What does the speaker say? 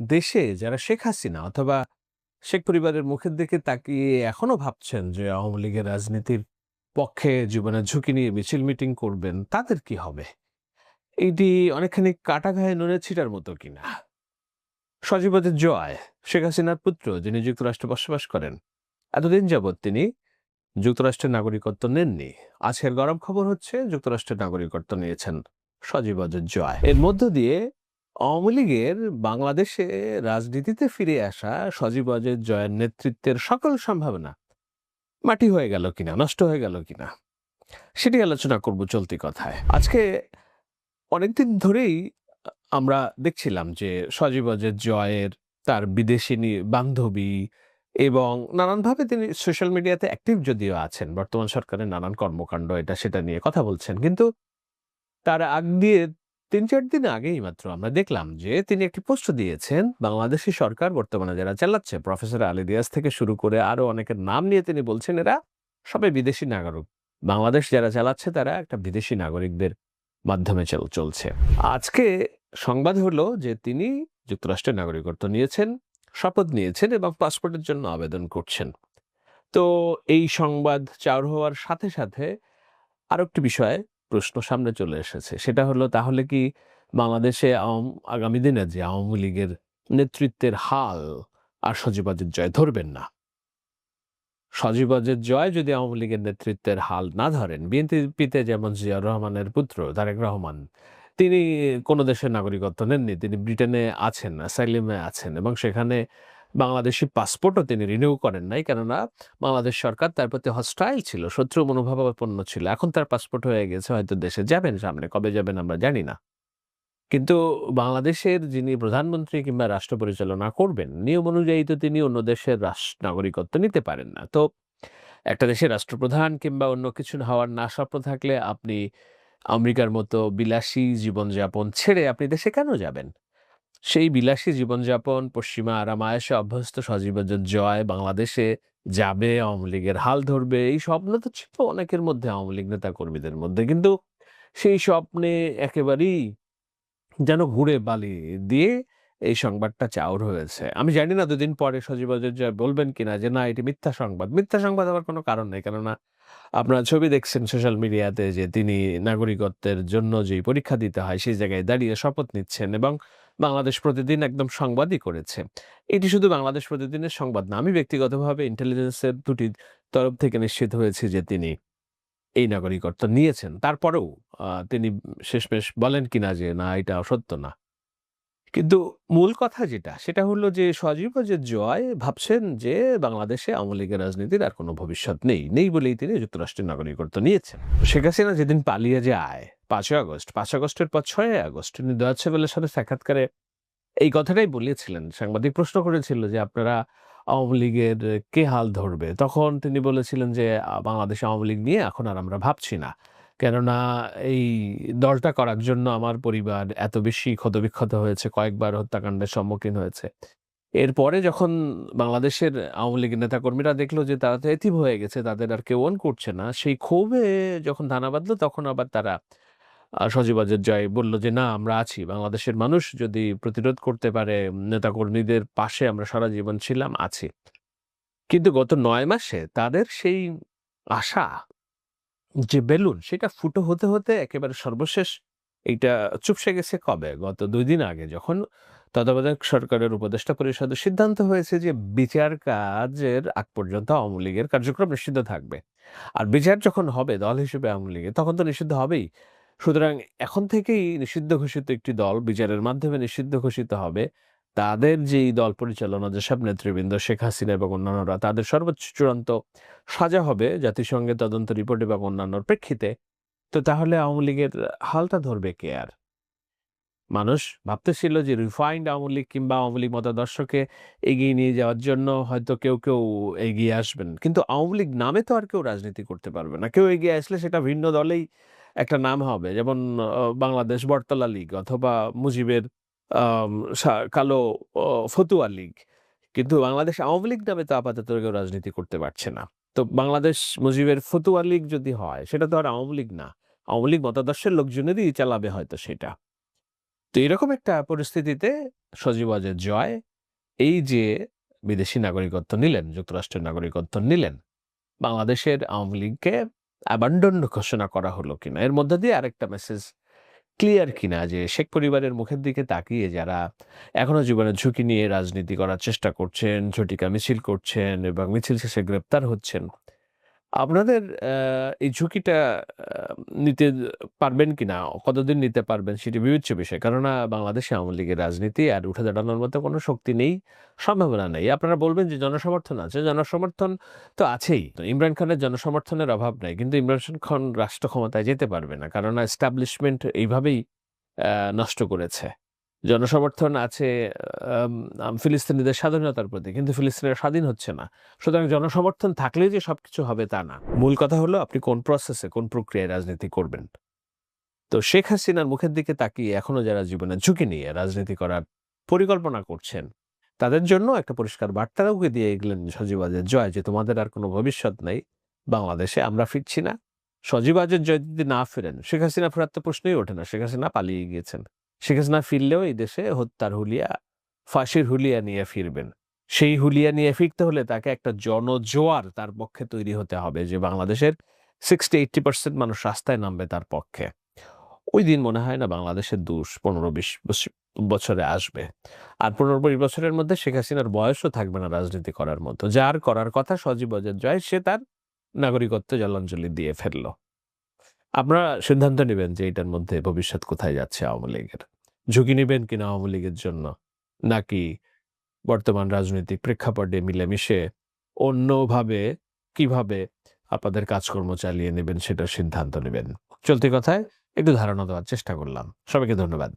দেশে যারা শেখ হাসিনা অথবা শেখ পরিবারের মুখের দিকে তাকিয়ে এখনও ভাবছেন যে আওয়ামী লীগের রাজনীতির পক্ষে জীবনের ঝুঁকি নিয়ে মিছিল মিটিং করবেন, তাদের কি হবে? এইটি অনেকখানি কাটা গায়ে নুনের ছিটার মতো কিনা সজীবদের জয় শেখ হাসিনার পুত্র যিনি যুক্তরাষ্ট্রে বসবাস করেন, এতদিন যাবৎ তিনি যুক্তরাষ্ট্রের নাগরিকত্ব নেননি। আজকের গরম খবর হচ্ছে যুক্তরাষ্ট্রের নাগরিকত্ব নিয়েছেন সজীবদের জয় এর মধ্য দিয়ে আওয়ামী লীগের বাংলাদেশে রাজনীতিতে ফিরে আসা সজীব অজয় জয়ের নেতৃত্বের সকল সম্ভাবনা মাটি হয়ে গেল কিনা, নষ্ট হয়ে গেল কিনা সেটি আলোচনা করব চলতি কথায়। আজকে অনেকদিন ধরেই আমরা দেখছিলাম যে সজীব অজয় জয়ের তার বিদেশিনী বান্ধবী এবং নানানভাবে তিনি সোশ্যাল মিডিয়াতে অ্যাক্টিভ যদিও আছেন, বর্তমান সরকারের নানান কর্মকাণ্ড এটা সেটা নিয়ে কথা বলছেন, কিন্তু তার আগ দিয়ে তিন চার দিন আগেই মাত্র আমরা দেখলাম যে তিনি একটি পোস্ট দিয়েছেন। বাংলাদেশি সরকার বর্তমানে যারা চালাচ্ছে, প্রফেসর আলী দিয়াস থেকে শুরু করে আরও অনেকের নাম নিয়ে তিনি বলছেন, এরা সবাই বিদেশি নাগরিক। বাংলাদেশ যারা চালাচ্ছে, তারা একটা বিদেশি নাগরিকদের মাধ্যমে চল, চলছে। আজকে সংবাদ হলো যে তিনি যুক্তরাষ্ট্রের নাগরিকত্ব নিয়েছেন, শপথ নিয়েছেন এবং পাসপোর্টের জন্য আবেদন করছেন। তো এই সংবাদ চাউর হওয়ার সাথে সাথে আরও একটি বিষয়ে প্রশ্ন সামনে চলে এসেছে। সেটা হলো, তাহলে কি বাংলাদেশে আওয়াম- আগামী দিনে যে আওয়ামী লীগের নেতৃত্বের হাল আর সজীবাজের জয় ধরবেন না? সজীবাজের জয় যদি আওয়ামী লীগের নেতৃত্বের হাল না ধরেন, বিএনপিতে যেমন জিয়াউর রহমানের পুত্র তারেক রহমান, তিনি কোনো দেশের নাগরিকত্ব নেননি, তিনি ব্রিটেনে আছেন অ্যাসাইলিমে আছেন এবং সেখানে বাংলাদেশি পাসপোর্টও তিনি রিনিউ করেন নাই। কেননা বাংলাদেশ সরকার তার প্রতি হস্টাইল ছিল, শত্রু মনোভাবাপন্ন ছিল। এখন তার পাসপোর্ট হয়ে গেছে, হয়তো দেশে যাবেন সামনে, কবে যাবেন আমরা জানি না। কিন্তু বাংলাদেশের যিনি প্রধানমন্ত্রী কিংবা রাষ্ট্র পরিচালনা করবেন, নিয়ম অনুযায়ী তো তিনি অন্য দেশের রাষ্ট্র নাগরিকত্ব নিতে পারেন না। তো একটা দেশের রাষ্ট্রপ্রধান কিংবা অন্য কিছু হওয়ার না স্বপ্ন থাকলে আপনি আমেরিকার মতো বিলাসী জীবনযাপন ছেড়ে আপনি দেশে কেন যাবেন? সেই বিলাসী জীবনযাপন, পশ্চিমা আরামায়াসে অভ্যস্ত সজীবজের জয়, বাংলাদেশে যাবে, আওয়ামী লীগের হাল ধরবে, এই স্বপ্ন তো ছিল অনেকের মধ্যে আওয়ামী লীগ নেতা কর্মীদের মধ্যে। কিন্তু সেই স্বপ্নে একেবারেই যেন ঘুরে বালি দিয়ে এই সংবাদটা চাউর হয়েছে। আমি জানি না দুদিন পরে সজীব অজয় জয় বলবেন কিনা যে না, এটি মিথ্যা সংবাদ। মিথ্যা সংবাদ হওয়ার কোনো কারণ নেই। কেননা আপনারা ছবি দেখছেন সোশ্যাল মিডিয়াতে যে তিনি নাগরিকত্বের জন্য যে পরীক্ষা দিতে হয়, সেই জায়গায় দাঁড়িয়ে শপথ নিচ্ছেন এবং বাংলাদেশ প্রতিদিন একদম সংবাদই করেছে। এটি শুধু বাংলাদেশ প্রতিদিনের সংবাদ না, আমি ব্যক্তিগতভাবে ইন্টেলিজেন্সের দুটি তরফ থেকে নিশ্চিত হয়েছি যে তিনি এই নাগরিকত্ব নিয়েছেন। তারপরেও তিনি শেষমেশ বলেন কিনা যে না, এটা সত্য না। কিন্তু মূল কথা যেটা, সেটা হলো যে সজীব যে জয় ভাবছেন যে বাংলাদেশে আওয়ামী লীগের রাজনীতির আর কোনো ভবিষ্যৎ নেই নেই বলেই তিনি যুক্তরাষ্ট্রের নাগরিকত্ব নিয়েছেন। শেখ হাসিনা যেদিন পালিয়ে যায় পাঁচই আগস্ট পাঁচ আগস্টের পর ছয় আগস্ট তিনি দয়াচ্ছে বেলের সাথে সাক্ষাৎকারে এই কথাটাই বলেছিলেন। সাংবাদিক প্রশ্ন করেছিল যে আপনারা আওয়ামী লীগের কে হাল ধরবে? তখন তিনি বলেছিলেন যে বাংলাদেশ আওয়ামী লীগ নিয়ে এখন আর আমরা ভাবছি না। কেননা এই দলটা করার জন্য আমার পরিবার এত বেশি ক্ষতবিক্ষত হয়েছে, কয়েকবার হত্যাকাণ্ডের সম্মুখীন হয়েছে। এরপরে যখন বাংলাদেশের আওয়ামী লীগের নেতাকর্মীরা দেখল যে তারা তো এতিম হয়ে গেছে, তাদের আর কেউ অন করছে না, সেই ক্ষোভে যখন ধানা বাঁধলো, তখন আবার তারা সজীবাজের জয় বলল যে, না, আমরা আছি। বাংলাদেশের মানুষ যদি প্রতিরোধ করতে পারে, নেতাকর্মীদের পাশে আমরা সারা জীবন ছিলাম, আছি। কিন্তু গত নয় মাসে তাদের সেই আশা, যে বেলুন, সেটা ফুটো হতে হতে একেবারে সর্বশেষ এইটা চুপসে গেছে কবে? গত দুই দিন আগে যখন তত্ত্বাবধায়ক সরকারের উপদেষ্টা পরিষদের সিদ্ধান্ত হয়েছে যে, বিচার কাজের আগ পর্যন্ত আওয়ামী লীগের কার্যক্রম নিষিদ্ধ থাকবে। আর বিচার যখন হবে দল হিসেবে আওয়ামী লীগের, তখন তো নিষিদ্ধ হবেই। সুতরাং এখন থেকেই নিষিদ্ধ ঘোষিত একটি দল বিচারের মাধ্যমে নিষিদ্ধ ঘোষিত হবে। তাদের যেই দল পরিচালনা যেসব নেতৃবৃন্দ, শেখ হাসিনা এবং অন্যান্যরা, তাদের সর্বোচ্চ চূড়ান্ত সাজা হবে জাতিসংঘের তদন্ত রিপোর্ট এবং অন্যান্যর প্রেক্ষিতে। তো তাহলে আওয়ামী লীগের হালটা ধরবে কে আর? মানুষ ভাবতেছিল যে রিফাইন্ড আওয়ামী লীগ কিংবা আওয়ামী লীগ মতাদর্শকে এগিয়ে নিয়ে যাওয়ার জন্য হয়তো কেউ কেউ এগিয়ে আসবেন। কিন্তু আওয়ামী লীগ নামে তো আর কেউ রাজনীতি করতে পারবে না। কেউ এগিয়ে আসলে সেটা ভিন্ন দলেই একটা নাম হবে। যেমন বাংলাদেশ বটতলা লীগ অথবা মুজিবের কালো ফতুয়া লীগ। কিন্তু বাংলাদেশ আওয়ামী লীগ নামে তো আপাতত কেউ রাজনীতি করতে পারছে না। তো বাংলাদেশ মুজিবের ফতুয়া লীগ যদি হয় সেটা তো আর আওয়ামী লীগ না। আওয়ামী লীগ মতাদর্শের লোকজনেরই চালাবে হয়তো সেটা। তো এরকম একটা পরিস্থিতিতে সজীব জয় এই যে বিদেশি নাগরিকত্ব নিলেন, যুক্তরাষ্ট্রের নাগরিকত্ব নিলেন, বাংলাদেশের আওয়ামী লীগকে অ্যাবান্ডন ঘোষণা করা হলো কিনা? এর মধ্যে দিয়ে আরেকটা মেসেজ ক্লিয়ার কিনা যে শেখ পরিবারের মুখের দিকে তাকিয়ে যারা এখনও জীবনে ঝুঁকি নিয়ে রাজনীতি করার চেষ্টা করছেন, ঝটিকা মিছিল করছেন এবং মিছিল শেষে গ্রেপ্তার হচ্ছেন। আপনাদের এই ঝুঁকিটা নিতে পারবেন কিনা? কতদিন নিতে পারবেন সেটি বিবেচ্য বিষয়। কেননা বাংলাদেশে আওয়ামী লীগের রাজনীতি আর উঠে দাঁড়ানোর মতো কোনো শক্তি নেই, সম্ভাবনা নেই। আপনারা বলবেন যে জনসমর্থন আছে। জনসমর্থন তো আছেই। ইমরান খানের জনসমর্থনের অভাব নাই। কিন্তু ইমরান খান রাষ্ট্র ক্ষমতায় যেতে পারবে না। কেননা এস্টাবলিশমেন্ট এইভাবেই নষ্ট করেছে। জনসমর্থন আছে ফিলিস্তিনিদের স্বাধীনতার প্রতি। কিন্তু ফিলিস্তিনিরা স্বাধীন হচ্ছে না। সুতরাং জনসমর্থন থাকলেই যে সবকিছু হবে তা না। মূল কথা হলো আপনি কোন প্রসেসে, কোন প্রক্রিয়ায় রাজনীতি করবেন। তো শেখ হাসিনার মুখের দিকে তাকিয়ে এখনও যারা জীবনের ঝুঁকি নিয়ে রাজনীতি করার পরিকল্পনা করছেন, তাদের জন্য একটা পরিষ্কার বার্তাও দিয়ে গেলেন সজীব ওয়াজেদ জয় যে তোমাদের আর কোনো ভবিষ্যৎ নাই বাংলাদেশে। আমরা ফিরছি না। সজীব ওয়াজেদ জয় যদি না ফেরেন, শেখ হাসিনা ফেরার তো প্রশ্নই ওঠে না। শেখ হাসিনা পালিয়ে গিয়েছেন। শেখ হাসিনা ফিরলেও এই দেশে হত্যার হুলিয়া, ফাঁসির হুলিয়া নিয়ে ফিরবেন। সেই হুলিয়া নিয়ে ফিরতে হলে তাকে একটা জনজোয়ার তার পক্ষে তৈরি হতে হবে যে বাংলাদেশের 60-80% মানুষ রাস্তায় নামবে তার পক্ষে। ওই দিন মনে হয় না বাংলাদেশের দুষ ১৫-২০ বছ বছরে আসবে। আর ১৫-২০ বছরের মধ্যে শেখ হাসিনার বয়সও থাকবে না রাজনীতি করার মতো। যার করার কথা সজীব ওয়াজেদ জয় সে তার নাগরিকত্ব জলাঞ্জলি দিয়ে ফেলল। আপনারা সিদ্ধান্ত নেবেন যে এটার মধ্যে ভবিষ্যৎ কোথায় যাচ্ছে আওয়ামী লীগের। ঝুঁকি নিবেন কিনা আওয়ামী লীগের জন্য? নাকি বর্তমান রাজনৈতিক প্রেক্ষাপটে মিলেমিশে অন্যভাবে কীভাবে আপনাদের কাজকর্ম চালিয়ে নেবেন সেটার সিদ্ধান্ত নেবেন চলতি কথায় একটু ধারণা দেওয়ার চেষ্টা করলাম। সবাইকে ধন্যবাদ।